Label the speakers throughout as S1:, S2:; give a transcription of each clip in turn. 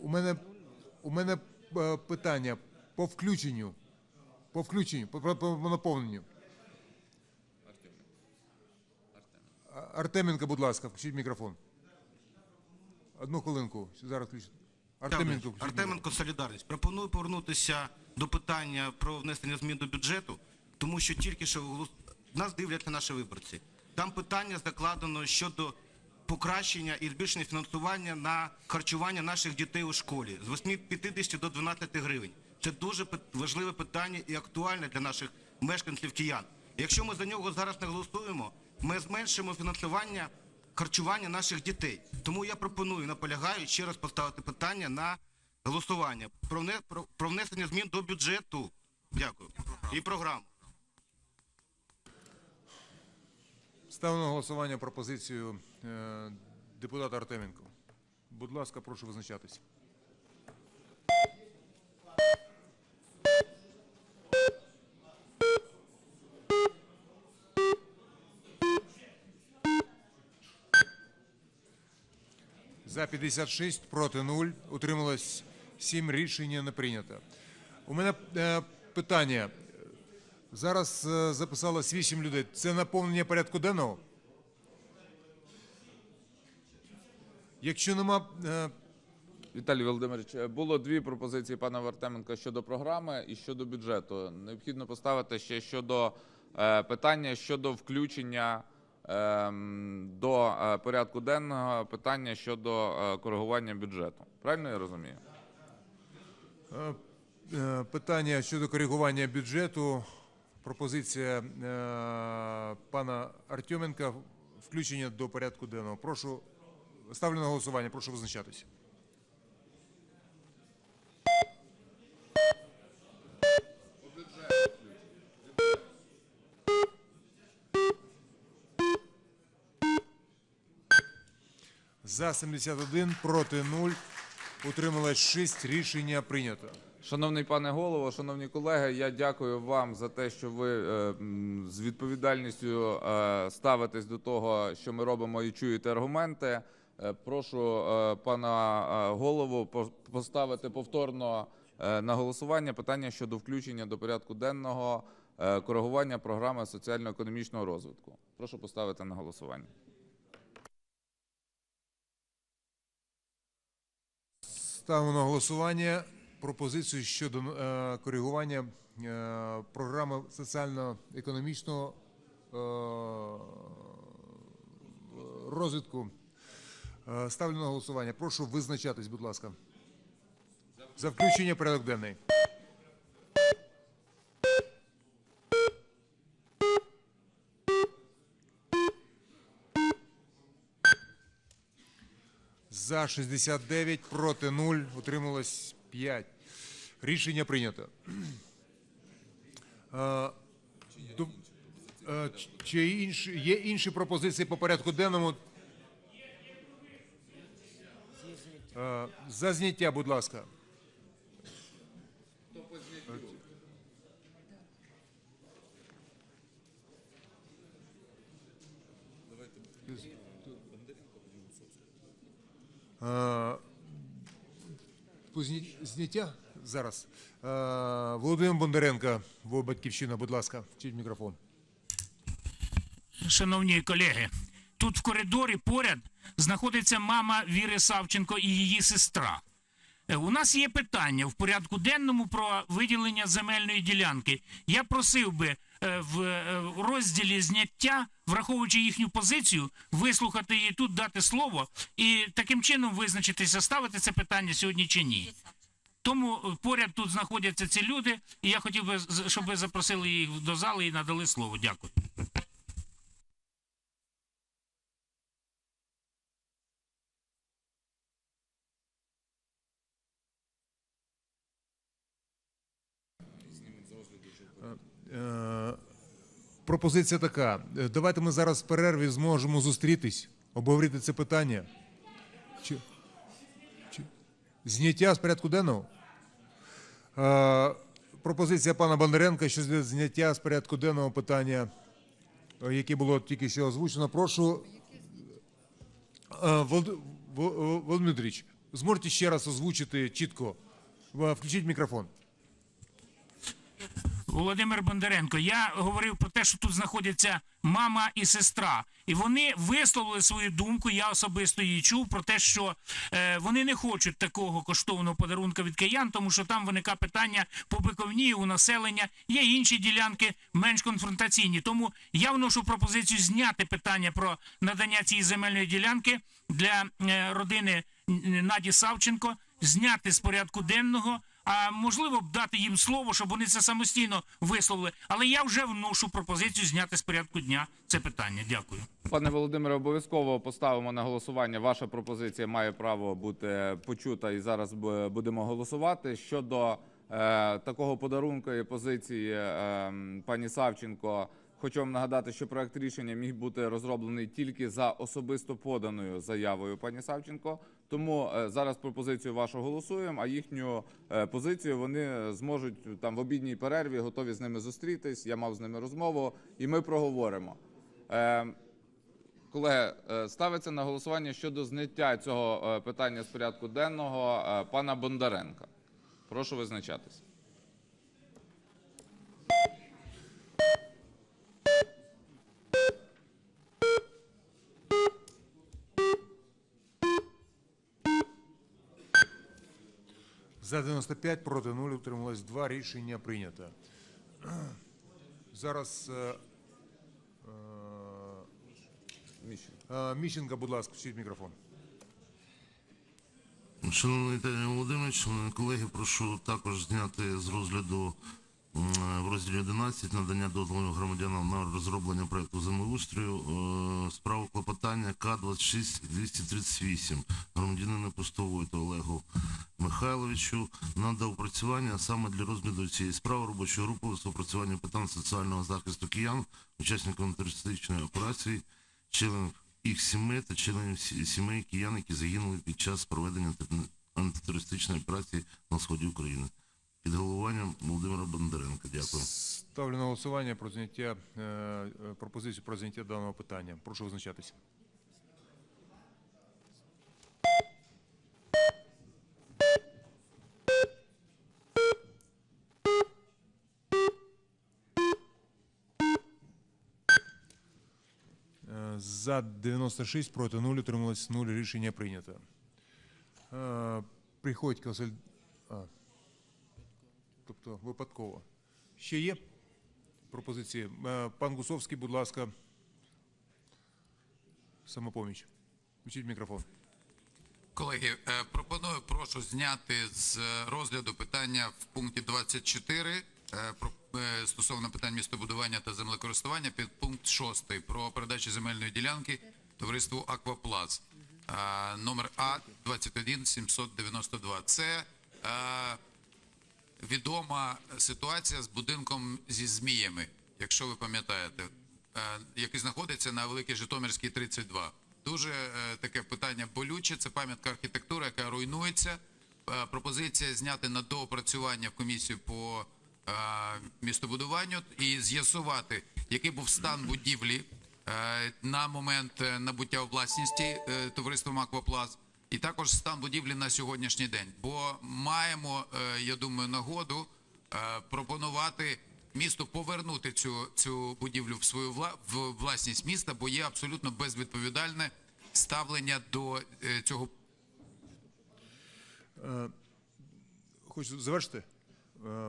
S1: у мене, у мене е, питання по включенню. По включенню, по, по, по наповненню. Артеменко, будь ласка, включіть мікрофон. Одну хвилинку. Зараз включіть. Артеменко, включіть
S2: Артеменко, Солідарність. Пропоную повернутися до питання про внесення змін до бюджету, тому що тільки що нас дивляться наші виборці. Там питання закладено щодо покращення і збільшення фінансування на харчування наших дітей у школі з 8,50 до 12 гривень. Це дуже важливе питання і актуальне для наших мешканців киян. Якщо ми за нього зараз не голосуємо, ми зменшимо фінансування харчування наших дітей. Тому я пропоную, наполягаю ще раз поставити питання на голосування про, вне- про, про внесення змін до бюджету. Дякую. І програму.
S1: Ставлю на голосування пропозицію депутата Артеменко. Будь ласка, прошу визначатись. За 56, проти 0, утрималось 7, рішення не прийнято. У мене е, питання. Зараз е, записалось 8 людей. Це наповнення порядку денного? Якщо нема. е,
S3: Віталій Володимирович, е, було дві пропозиції пана Вартеменка щодо програми і щодо бюджету. Необхідно поставити ще щодо е, питання щодо включення ем, до е, порядку денного питання щодо е, коригування бюджету. Правильно я розумію?
S1: е, е, питання щодо коригування бюджету. Пропозиція е, пана Артеменка включення до порядку денного. Прошу ставлю на голосування. Прошу визначатися. За 71, проти 0, утрималось 6, рішення прийнято.
S3: Шановний пане голово, шановні колеги, я дякую вам за те, що ви е, з відповідальністю е, ставитесь до того, що ми робимо, і чуєте аргументи. Е, Прошу е, пана е, голову поставити повторно на голосування питання щодо включення до порядку денного коригування програми соціально-економічного розвитку. Прошу поставити на голосування.
S1: Ставимо на голосування пропозицію щодо коригування програми соціально-економічного розвитку. Е, ставлю на голосування. Прошу визначатись, будь ласка. За включення порядок денний. За 69, проти 0, утрималось 5. Рішення прийнято. Е, е, Чи є інші пропозиції по порядку денному? Е, За зняття, будь ласка. Е, Зняття зараз. Е, Володимир Бондаренко, батьківщина, будь ласка, вчіть мікрофон.
S4: Шановні колеги, тут в коридорі поряд знаходиться мама Віри Савченко і її сестра. Е, У нас є питання в порядку денному про виділення земельної ділянки. Я просив би е, в е, розділі зняття, враховуючи їхню позицію, вислухати її тут, дати слово і таким чином визначитися, ставити це питання сьогодні чи ні. Тому поряд тут знаходяться ці люди, і я хотів би, щоб ви запросили їх до зали і надали слово. Дякую.
S1: Пропозиція така. Е, Давайте ми зараз в перерві зможемо зустрітись, обговорити це питання. Чи, чи, зняття з порядку денного? Е, Пропозиція пана Бондаренка щодо зняття з порядку денного питання, е, яке було тільки що озвучено. Прошу, е, Володимир Дмитрович, зможете ще раз озвучити чітко? Е, Включіть мікрофон.
S4: Володимир Бондаренко, я говорив про те, що тут знаходяться мама і сестра, і вони висловили свою думку. Я особисто її чув про те, що е, вони не хочуть такого коштовного подарунка від киян, тому що там виникає питання по биковні у населення. Є інші ділянки менш конфронтаційні. Тому я вношу пропозицію зняти питання про надання цієї земельної ділянки для е, родини Наді Савченко, зняти з порядку денного. А можливо б дати їм слово, щоб вони це самостійно висловили. Але я вже вношу пропозицію зняти з порядку дня це питання. Дякую.
S3: Пане Володимире, обов'язково поставимо на голосування. Ваша пропозиція має право бути почута, і зараз будемо голосувати щодо е, такого подарунку і позиції е, пані Савченко. Хочу вам нагадати, що проект рішення міг бути розроблений тільки за особисто поданою заявою пані Савченко. Тому е, зараз пропозицію вашу голосуємо, а їхню е, позицію вони зможуть там в обідній перерві готові з ними зустрітись. Я мав з ними розмову, і ми проговоримо. Е, Колеги, ставиться на голосування щодо зняття цього питання з порядку денного пана Бондаренка. Прошу визначатись.
S1: За 95, проти 0, утрималось 2. Рішення прийнято. Зараз е, е, е, Міщенко, будь ласка, включіть мікрофон.
S5: Шановний Віталій Володимирович, шановні колеги, прошу також зняти з розгляду в розділі 11 надання дозволу громадянам на розроблення проекту землеустрою е, справу клопотання К-26-238 громадянину Пустовою та Олегу Михайловичу на доопрацювання, а саме для розгляду цієї справи робочої групи з опрацювання питань соціального захисту киян, учасників антитерористичної операції, членів їх сімей та членів сімей киян, які загинули під час проведення антитерористичної операції на сході України. Під головуванням Володимира Бондаренка. Дякую.
S1: Ставлю на голосування про зняття е, е, пропозицію про зняття даного питання. Прошу визначатися. Е, За 96, проти 0, утрималось 0. Рішення прийнято. Приходько Василь. Тобто випадково. Ще є пропозиції? Е, Пан Гусовський, будь ласка, самопоміч. Включіть мікрофон.
S6: Колеги, е, пропоную, прошу зняти з е, розгляду питання в пункті 24 е, про- е, стосовно питань містобудування та землекористування під пункт 6 про передачу земельної ділянки товариству Акваплац. Номер А 21792. Це відома ситуація з будинком зі зміями, якщо ви пам'ятаєте, е, який знаходиться на Великій Житомирській 32. Дуже е, таке питання болюче. Це пам'ятка архітектури, яка руйнується. Е, Пропозиція зняти на доопрацювання в комісію по містобудуванню і з'ясувати, який був стан будівлі на момент набуття у власності товариством Аквапласт. І також стан будівлі на сьогоднішній день. Бо маємо, е, я думаю, нагоду е, пропонувати місту повернути цю, цю будівлю в свою вла, в власність міста, бо є абсолютно безвідповідальне ставлення до е, цього
S1: Хочу завершити?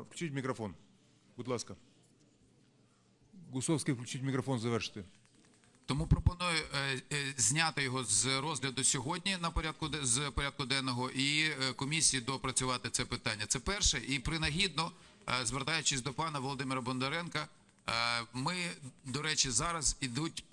S1: Включіть мікрофон. Будь ласка. Гусовський, включіть мікрофон, завершити.
S6: Тому пропоную е, е, зняти його з розгляду сьогодні на порядку з порядку денного і е, комісії допрацювати це питання. Це перше. І принагідно, звертаючись до пана Володимира Бондаренка, ми, до речі, зараз ідуть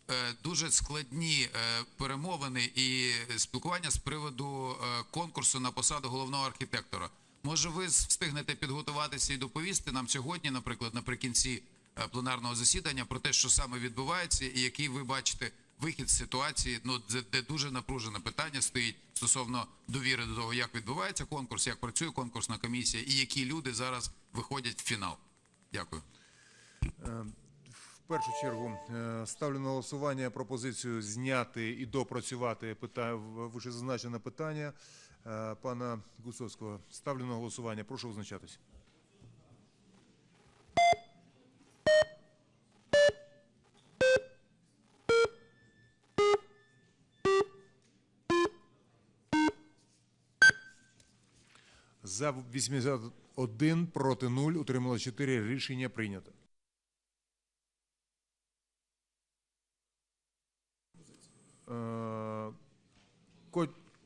S6: дуже складні перемовини і спілкування з приводу конкурсу на посаду головного архітектора. Може, ви встигнете підготуватися і доповісти нам сьогодні, наприклад, наприкінці пленарного засідання про те, що саме відбувається, і який ви бачите вихід з ситуації, ну де, дуже напружене питання стоїть стосовно довіри до того, як відбувається конкурс, як працює конкурсна комісія, і які люди зараз виходять в фінал. Дякую.
S1: В першу чергу е, ставлю на голосування пропозицію зняти і допрацювати пита... в- вищезазначене питання е, пана Гусовського. Ставлю на голосування. Прошу визначатись. За 81, проти 0, утримало 4. Рішення прийнято. Е,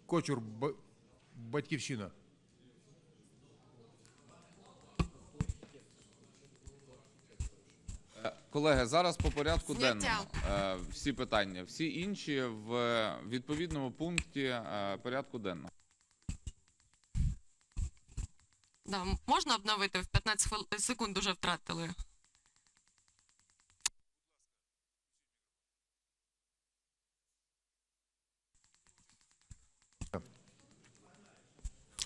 S1: Кочур, Батьківщина.
S3: Колеги, зараз по порядку денному е, всі питання, всі інші в відповідному пункті е, порядку денного.
S7: Можна обновити в 15 хвил... секунд уже втратили.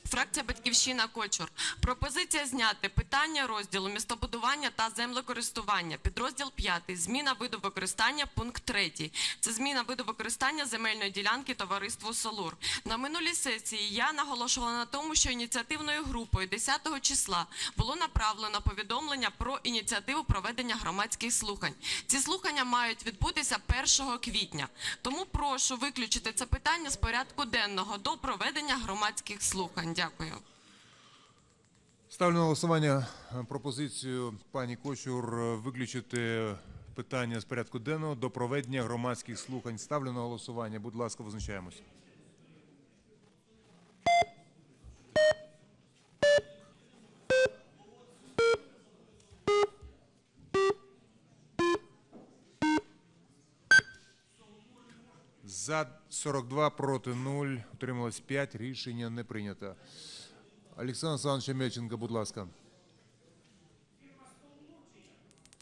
S7: Фракція Батьківщина Кочур. Пропозиція зняти питання розділу містобудування та землекористування. Підрозділ 5. Зміна виду використання. Пункт 3. Це зміна виду використання земельної ділянки товариству Солур. На минулій сесії я наголошувала на тому, що ініціативною групою 10 числа було направлено повідомлення про ініціативу проведення громадських слухань. Ці слухання мають відбутися 1 квітня. Тому прошу виключити це питання з порядку денного до проведення громадських слухань. Дякую.
S1: Ставлю на голосування е, пропозицію пані Кочур е, виключити питання з порядку денного до проведення громадських слухань. Ставлю на голосування. Будь ласка, визначаємось. За 42, проти 0, утрималось 5. Рішення не прийнято. Олександр Олександрович Мельченко, будь ласка.